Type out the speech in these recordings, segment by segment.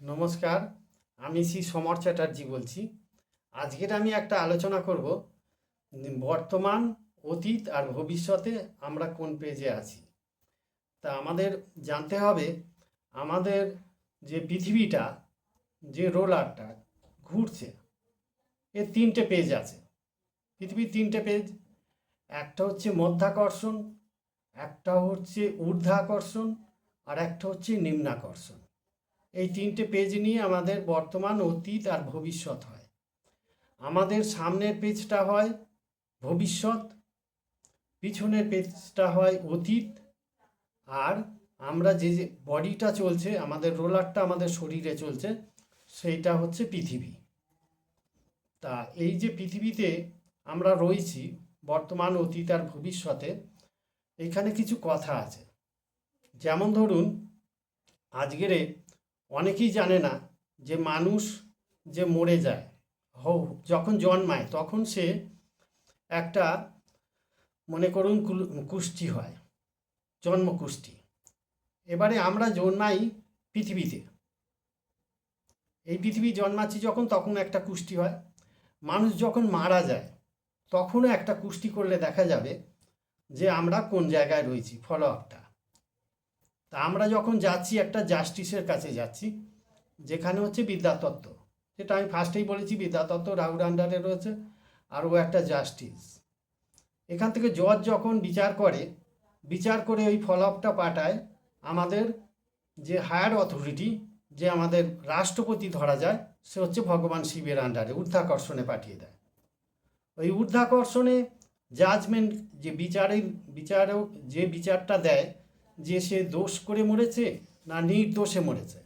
নমস্কার, আমি শ্রী সমর চ্যাটার্জি বলছি। আজকের আমি একটা আলোচনা করব, বর্তমান, অতীত আর ভবিষ্যতে আমরা কোন পেজে আছি। তা আমাদের জানতে হবে, আমাদের যে পৃথিবীটা, যে রোলারটা ঘুরছে, এর তিনটে পেজ আছে। পৃথিবীর তিনটে পেজ একটা হচ্ছে মধ্যাকর্ষণ, একটা হচ্ছে ঊর্ধ্বাকর্ষণ, আর একটা হচ্ছে নিম্নাকর্ষণ। এই তিনটে পেজ নিয়ে আমাদের বর্তমান অতীত আর ভবিষ্যৎ হয়। আমাদের সামনের পেজটা হয় ভবিষ্যৎ, পিছনের পেজটা হয় অতীত, আর আমরা যে যে বডিটা চলছে, আমাদের রোলারটা আমাদের শরীরে চলছে, সেইটা হচ্ছে পৃথিবী। তা এই যে পৃথিবীতে আমরা রয়েছি, বর্তমান অতীত আর ভবিষ্যতে, এখানে কিছু কথা আছে। যেমন ধরুন, আজকের অনেকেই জানে না যে মানুষ যে মরে যায় হও যখন জন্মায় তখন সে একটা মনে করুন কুষ্টি হয় জন্মকুষ্টি এবারে আমরা জন্মাই পৃথিবীতে। এই পৃথিবী জন্মাচ্ছি যখন তখন একটা কুষ্টি হয়। মানুষ যখন মারা যায় তখনও একটা কুষ্টি করলে দেখা যাবে যে আমরা কোন জায়গায় রয়েছি ফলো আপটা তা আমরা যখন যাচ্ছি একটা জাস্টিসের কাছে যাচ্ছি, যেখানে হচ্ছে বিদ্যাতত্ত্ব। যেটা আমি ফার্স্টেই বলেছি, বিদ্যাতত্ত্ব রাহুল আন্ডারে রয়েছে আর ও একটা জাস্টিস এখান থেকে জজ যখন বিচার করে বিচার করে ওই ফলোআপটা পাঠায় আমাদের যে হায়ার অথরিটি যে আমাদের রাষ্ট্রপতি ধরা যায়, সে হচ্ছে ভগবান শিবের আন্ডারে ঊর্ধ্বাকর্ষণে পাঠিয়ে দেয়। ওই ঊর্ধ্বাকর্ষণে জাজমেন্ট যে বিচারের, বিচারক যে বিচারটা দেয় যে সে দোষ করে মরেছে না নির্দোষে মরেছে।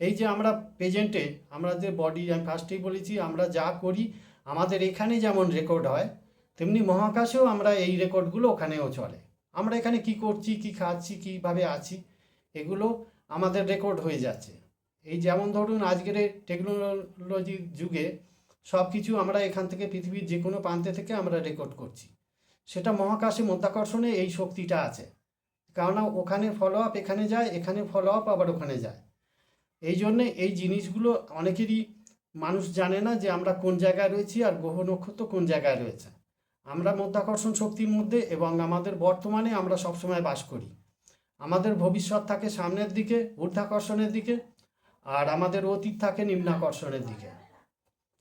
এই যে আমরা প্রেজেন্টে আমরা যে বডি আমি ফার্স্টেই বলেছি, আমরা যা করি, আমাদের এখানে যেমন রেকর্ড হয়, তেমনি মহাকাশেও আমরা এই রেকর্ডগুলো ওখানেও চলে। আমরা এখানে কি করছি, কি খাচ্ছি, কীভাবে আছি, এগুলো আমাদের রেকর্ড হয়ে যাচ্ছে। এই যেমন ধরুন আজকের টেকনোলজির যুগে সব কিছু আমরা এখান থেকে পৃথিবীর যে কোনো প্রান্তে থেকে আমরা রেকর্ড করছি। সেটা মহাকাশে মধ্যাকর্ষণে এই শক্তিটা আছে। কেননা ওখানে ফলো আপ এখানে যায়, এখানে ফলো আপ আবার ওখানে যায়। এই জন্যে এই জিনিসগুলো অনেকেরই মানুষ জানে না যে আমরা কোন জায়গায় রয়েছি আর গ্রহ নক্ষত্র কোন জায়গায় রয়েছে। আমরা মধ্যাকর্ষণ শক্তির মধ্যে এবং আমাদের বর্তমানে আমরা সবসময় বাস করি। আমাদের ভবিষ্যৎ থাকে সামনের দিকে, ঊর্ধ্বাকর্ষণের দিকে, আর আমাদের অতীত থাকে নিম্নাকর্ষণের দিকে।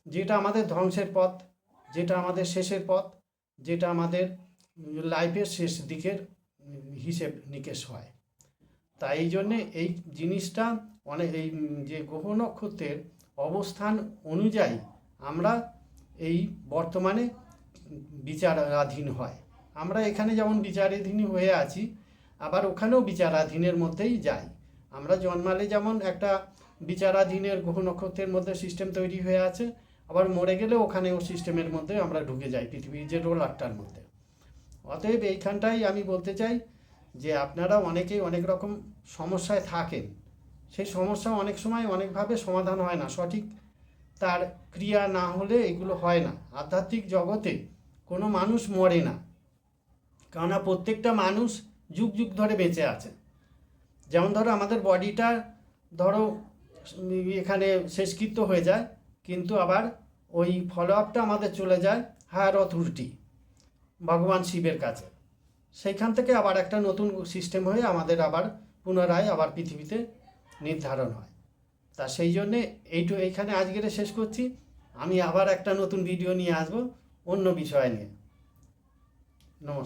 যেটা আমাদের ধ্বংসের পথ, যেটা আমাদের শেষের পথ, যেটা আমাদের লাইফের শেষ দিকের হিসেব নিকেশ হয়। তাই এই জন্যে এই জিনিসটা অনেক এই যে গ্রহ নক্ষত্রের অবস্থান অনুযায়ী আমরা এই বর্তমানে বিচারাধীন হয়। আমরা এখানে যেমন বিচারাধীন হয়ে আছি, আবার ওখানেও বিচারাধীনের মধ্যেই যাই। আমরা জন্মালে যেমন একটা বিচারাধীনের গ্রহ নক্ষত্রের মধ্যে সিস্টেম তৈরি হয়ে আছে, আবার মরে গেলে ওখানেও সিস্টেমের মধ্যে আমরা ঢুকে যাই, পৃথিবীর যে রোলারটার মধ্যে। অতএব এইখানটাই আমি বলতে চাই যে আপনারা অনেকেই অনেক রকম সমস্যায় থাকেন। সেই সমস্যা অনেক সময় অনেকভাবে সমাধান হয় না, সঠিক তার ক্রিয়া না হলে এগুলো হয় না। আধ্যাত্মিক জগতে কোনো মানুষ মরে না, কেননা প্রত্যেকটা মানুষ যুগ যুগ ধরে বেঁচে আছে। যেমন ধরো আমাদের বডিটা ধরো এখানে শেষকৃত্য হয়ে যায়, কিন্তু আবার ওই ফলো আপটা আমাদের চলে যায় হায়ার অথরিটি ভগবান শিবের কাছে। সেইখান থেকে আবার একটা নতুন সিস্টেম হয়ে আমাদের আবার পুনরায় আবার পৃথিবীতে নির্ধারণ হয়। তা সেই জন্যে এইটু এইখানে আজকের শেষ করছি। আমি আবার একটা নতুন ভিডিও নিয়ে আসব অন্য বিষয় নিয়ে। নমস্কার।